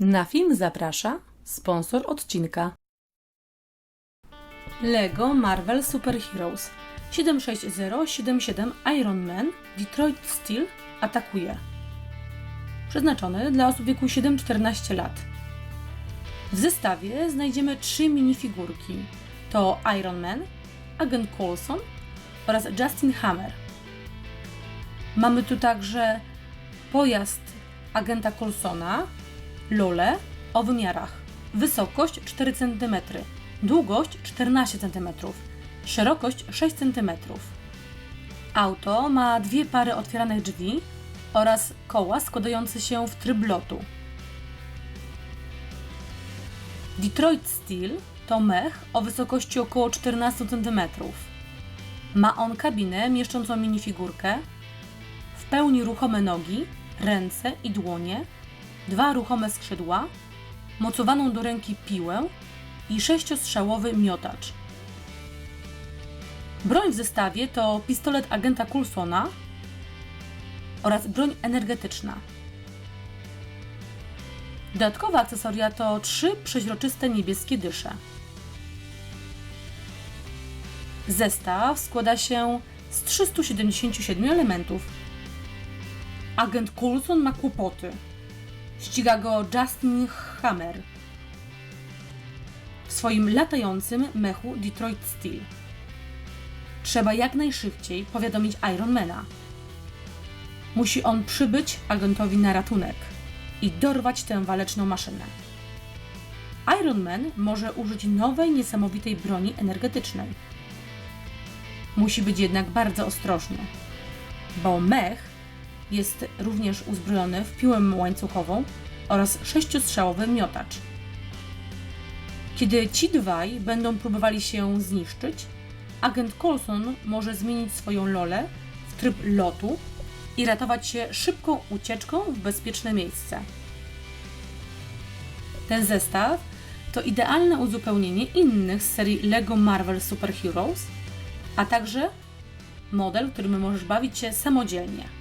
Na film zaprasza sponsor odcinka. Lego Marvel Super Heroes 76077 Iron Man Detroit Steel atakuje. Przeznaczony dla osób wieku 7-14 lat. W zestawie znajdziemy trzy minifigurki. To Iron Man, Agent Coulson oraz Justin Hammer. Mamy tu także pojazd agenta Coulsona, Lole o wymiarach. Wysokość 4 cm, długość 14 cm, szerokość 6 cm. Auto ma dwie pary otwieranych drzwi oraz koła składające się w tryb lotu. Detroit Steel to mech o wysokości około 14 cm. Ma on kabinę mieszczącą minifigurkę, w pełni ruchome nogi, ręce i dłonie, dwa ruchome skrzydła, mocowaną do ręki piłę i sześciostrzałowy miotacz. Broń w zestawie to pistolet agenta Coulsona oraz broń energetyczna. Dodatkowe akcesoria to trzy przeźroczyste niebieskie dysze. Zestaw składa się z 377 elementów. Agent Coulson ma kłopoty. Ściga go Justin Hammer w swoim latającym mechu Detroit Steel. Trzeba jak najszybciej powiadomić Ironmana. Musi on przybyć agentowi na ratunek i dorwać tę waleczną maszynę. Iron Man może użyć nowej, niesamowitej broni energetycznej. Musi być jednak bardzo ostrożny, bo mech jest również uzbrojony w piłę łańcuchową oraz sześciostrzałowy miotacz. Kiedy ci dwaj będą próbowali się zniszczyć, agent Coulson może zmienić swoją lolę w tryb lotu i ratować się szybką ucieczką w bezpieczne miejsce. Ten zestaw to idealne uzupełnienie innych z serii LEGO Marvel Super Heroes, a także model, którym możesz bawić się samodzielnie.